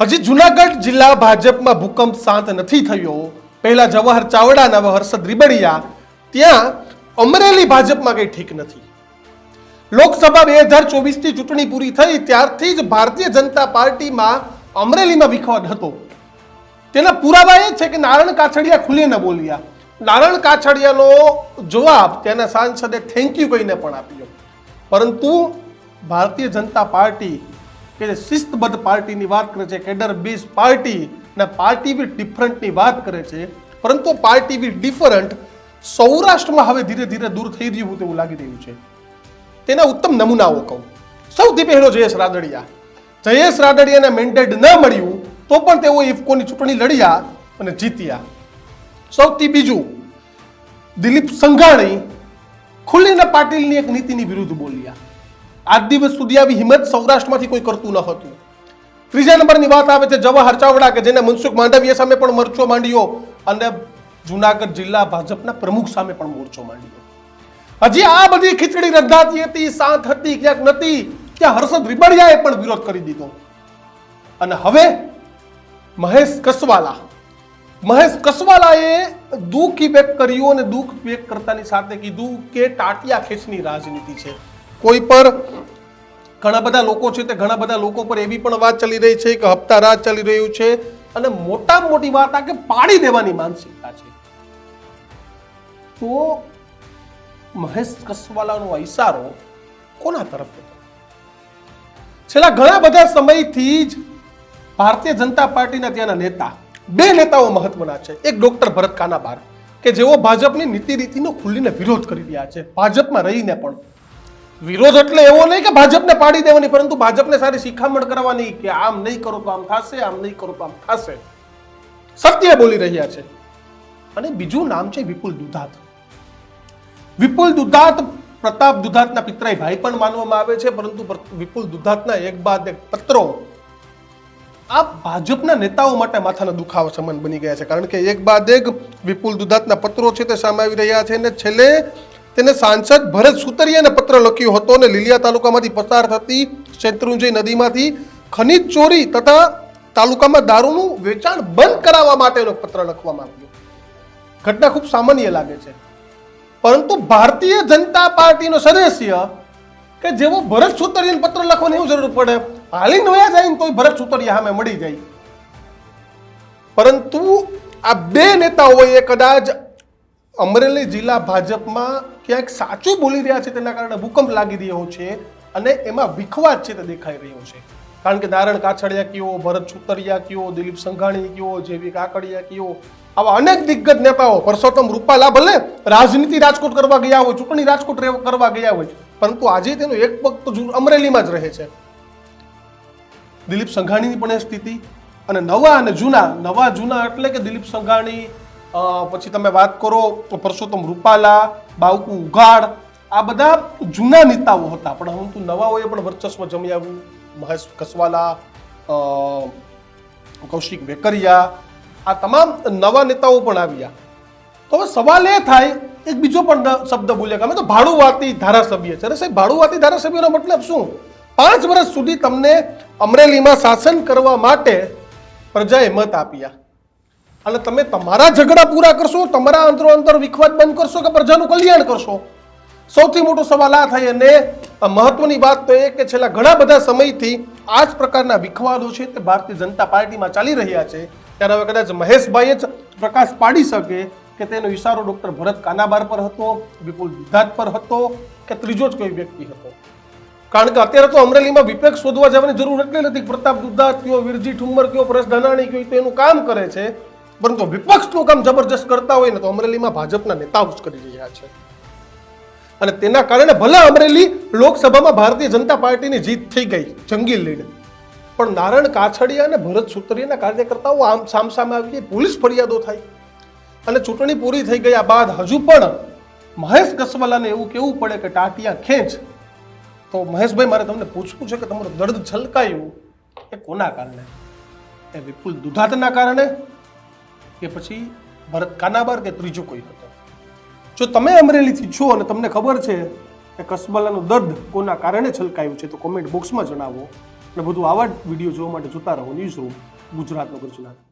હજી જુનાગઢ જિલ્લા ભાજપમાં ભૂકંપ શાંત નથી થયો. પહેલા જવાહર ચાવડાના હર્ષદ રીબડિયા, ત્યાં અમરેલી ભાજપમાં કંઈ ઠીક નથી. લોકસભા બે હજાર ચોવીસની ચૂંટણી પૂરી થઈ ત્યારથી જ ભારતીય જનતા પાર્ટીમાં અમરેલીમાં વિખવાદ હતો. તેના પુરાવા એ છે કે નારણ કાછડિયા ખુલીને બોલ્યા. નારણ કાછડિયાનો જવાબ તેના સાંસદે થેન્ક યુ કહીને પણ આપ્યો. પરંતુ ભારતીય જનતા પાર્ટી કે શિસ્તબદ્ધ પાર્ટીની વાત કરે છે, કેડર બેઝ પાર્ટી અને પાર્ટી વિથ ડિફરન્ટની વાત કરે છે, પરંતુ પાર્ટી વિથ ડિફરન્ટ સૌરાષ્ટ્રમાં હવે ધીરે ધીરે દૂર થઈ રહ્યું હોય તેવું લાગી રહ્યું છે. તેના ઉત્તમ નમૂનાઓ કહું. સૌથી પહેલો જયેશ રાદડિયા. જયેશ રાદડિયાને મેન્ડેટ ન મળ્યું તો પણ તેઓ ઇફકોની ચૂંટણી લડ્યા અને જીત્યા. સૌથી બીજું, દિલીપ સંઘાણી ખુલ્લીને પાટીલની એક નીતિની વિરુદ્ધ બોલ્યા. આજ દિવસ સુધી આવી હિંમત સૌરાષ્ટ્રમાંથી કોઈ કરતું ન હતું. ત્રીજા નંબરની વાત આવે છે જવાહર ચાવડા કે જેને મનસુખ માંડવિયા સામે પણ મોરચો માંડ્યો અને જુનાગઢ જિલ્લા ભાજપના પ્રમુખ સામે પણ મોરચો માંડ્યો. હજી આ બધી ખીચડી રંધાતી હતી સાથ હતી, ક્યાંક નથી ત્યાં હર્ષદ રીબડિયાએ પણ વિરોધ કરી દીધો. અને હવે મહેશ કસવાલા. મહેશ કસવાલાએ દુઃખ વ્યક્ત કર્યું અને દુઃખ વ્યક્ત કરતાની સાથે કીધું કે ટાટિયા ખેંચની રાજનીતિ છે. કોઈ પર ઘણા બધા લોકો છે તે ઘણા બધા લોકો પર એવી પણ વાત ચાલી રહી છે કે હપ્તા રાજ ચાલી રહ્યું છે અને મોટામાં મોટી વાત આ કે પાડી દેવાની માનસિકતા છે. તો મહેશ કસવાલાનો આ ઈશારો કોના તરફ હતો છેલ્લા ઘણા બધા સમયથી જ ભારતીય જનતા પાર્ટીના ત્યાંના નેતા, બે નેતાઓ મહત્વના છે. એક ડોક્ટર ભરત કાનાબાર કે જેઓ ભાજપની નીતિ રીતિનો ખુલ્લીને વિરોધ કરી રહ્યા છે. ભાજપમાં રહીને પણ વિરોધ એટલે એવો નહીં કે ભાજપને પાડી દેવાની, પરંતુ ભાજપને સારી શિખામણ કરવાની કે આમ નહીં કરો તો આમ થશે, આમ નહીં કરો તો આમ થશે. સત્ય બોલી રહ્યા છે. અને બીજું નામ છે વિપુલ દુધાત. વિપુલ દુધાત પ્રતાપ દુધાતના પિતરાઈ ભાઈ પણ માનવામાં આવે છે, પરંતુ વિપુલ દુધાતના એક બાદ એક પત્રો આ ભાજપના નેતાઓ માટે માથાના દુખાવો સમાન બની ગયા છે. કારણ કે એક બાદ એક વિપુલ દુધાતના પત્રો છે તે સામે આવી રહ્યા છે અને છેલ્લે તેને સાંસદ ભરત સુતરિયાને પત્ર લખ્યો હતો અને લીલિયા તાલુકામાંથી પસાર થતી શેત્રુંજય નદીમાંથી ખનિજ ચોરી તથા તાલુકામાં દારૂનું વેચાણ બંધ કરાવવા માટેનો પત્ર લખવામાં આવ્યો. ઘટના ખૂબ સામાન્ય લાગે છે. પરંતુ ભારતીય જનતા પાર્ટીનો સદસ્ય કે જેવો ભરત સુતરિયાને પત્ર લખવાની એવું જરૂર પડે? હાલી વયા જાય ને તોય ભરત સુતરિયા સામે મળી જાય. પરંતુ આ બે નેતાઓએ કદાચ અમરેલી જિલ્લા ભાજપમાં ક્યાંક સાચું બોલી રહ્યા છે તેના કારણે ભૂકંપ લાગી રહ્યો છે અને એમાં વિખવાદ છે તે દેખાઈ રહ્યો છે. કારણ કે નારણ કાછડિયા કયો ભરત છુતરિયા કયો દિલીપ સંઘાણી કયો જેવી કાકડિયા કયો આવા અનેક દિગ્ગજ નેતાઓ પરસોત્તમ રૂપાલા ભલે રાજનીતિ રાજકોટ કરવા ગયા હોય, ચૂંટણી રાજકોટ રેવ- કરવા ગયા હોય, પરંતુ આજે તેનો એક પગ તો અમરેલીમાં જ રહે છે. દિલીપ સંઘાણીની પણ એ સ્થિતિ અને નવા અને જૂના, નવા જૂના એટલે કે દિલીપ સંઘાણી પછી તમે વાત કરો પરસોત્તમ રૂપાલા, બાવકુ ઉઘાડ, આ બધા જૂના નેતાઓ હતા. પણ પરંતુ નવાઓએ પણ વર્ચસ્વ જમી આવ્યું મહેશ કસવાલા કૌશિક વેકરિયા, આ તમામ નવા નેતાઓ પણ આવ્યા. તો હવે સવાલ એ થાય, એક બીજો પણ શબ્દ બોલ્યા કે અમે તો ભાડુવાતી ધારાસભ્ય છે. અરે સાહેબ, ભાડુવાતી ધારાસભ્યનો મતલબ શું? પાંચ વર્ષ સુધી તમને અમરેલીમાં શાસન કરવા માટે પ્રજાએ મત આપ્યા. અને તમે તમારા ઝઘડા પૂરા કરશો, તમારા અંદરો અંદર વિખવાદ બંધ કરશો કે પ્રજાનું કલ્યાણ કરશો? સૌથી મોટો સવાલ આ થાય અને મહત્વની વાત તો એ કે છેલ્લા ઘણા બધા સમયથી આ જ પ્રકારના વિખવાદો છે તે ભારતીય જનતા પાર્ટીમાં ચાલી રહ્યા છે. ત્યારે હવે કદાચ મહેશભાઈએ જ પ્રકાશ પાડી શકે કે તેનો ઇશારો ડોક્ટર ભરત કાનાબાર પર હતો, વિપુલ દુધાત પર હતો કે ત્રીજો જ કોઈ વ્યક્તિ હતો. કારણ કે અત્યારે તો અમરેલીમાં વિપક્ષ શોધવા જવાની જરૂર એટલી નથી પ્રતાપ દુધાત કયો, વીરજી ઠુમ્મર કયો, પરેશ ધનાણી કયો તો એનું કામ કરે છે. પરંતુ વિપક્ષનું કામ જબરજસ્ત કરતા હોય ને તો અમરેલીમાં ભાજપના નેતાઓ જ કરી રહ્યા છે. અને તેના કારણે ભલે અમરેલી લોકસભામાં ભારતીય જનતા પાર્ટીની જીત થઈ ગઈ, જંગી લીડ. પણ નારાયણ કાછડિયા અને ભરત સુતરિયાના કાર્યકર્તાઓ આમ સામસામે આવી પોલીસ ફરિયાદો થઈ. અને ચૂંટણી પૂરી થઈ ગયા બાદ હજુ પણ મહેશ કસવાલાને એવું કેવું પડે કે ટાટિયા ખેંચ. તો મહેશભાઈ, મારે તમને પૂછવું છે કે તમારું દર્દ છલકાયું? એ કોના કારણે? એ વિપુલ દુધાતના કારણે કે પછી ભરત કાનાબાર કે ત્રીજો કોઈ હતો. જો તમે અમરેલીથી છો અને તમને ખબર છે કે કસબાલાનું દર્દ કોના કારણે છલકાયું છે, તો કોમેન્ટ બોક્સમાં જણાવો અને બધું આવા જ વીડિયો જોવા માટે જોતા રહો. ન્યૂઝ રૂમ ગુજરાતનો ગુજરાત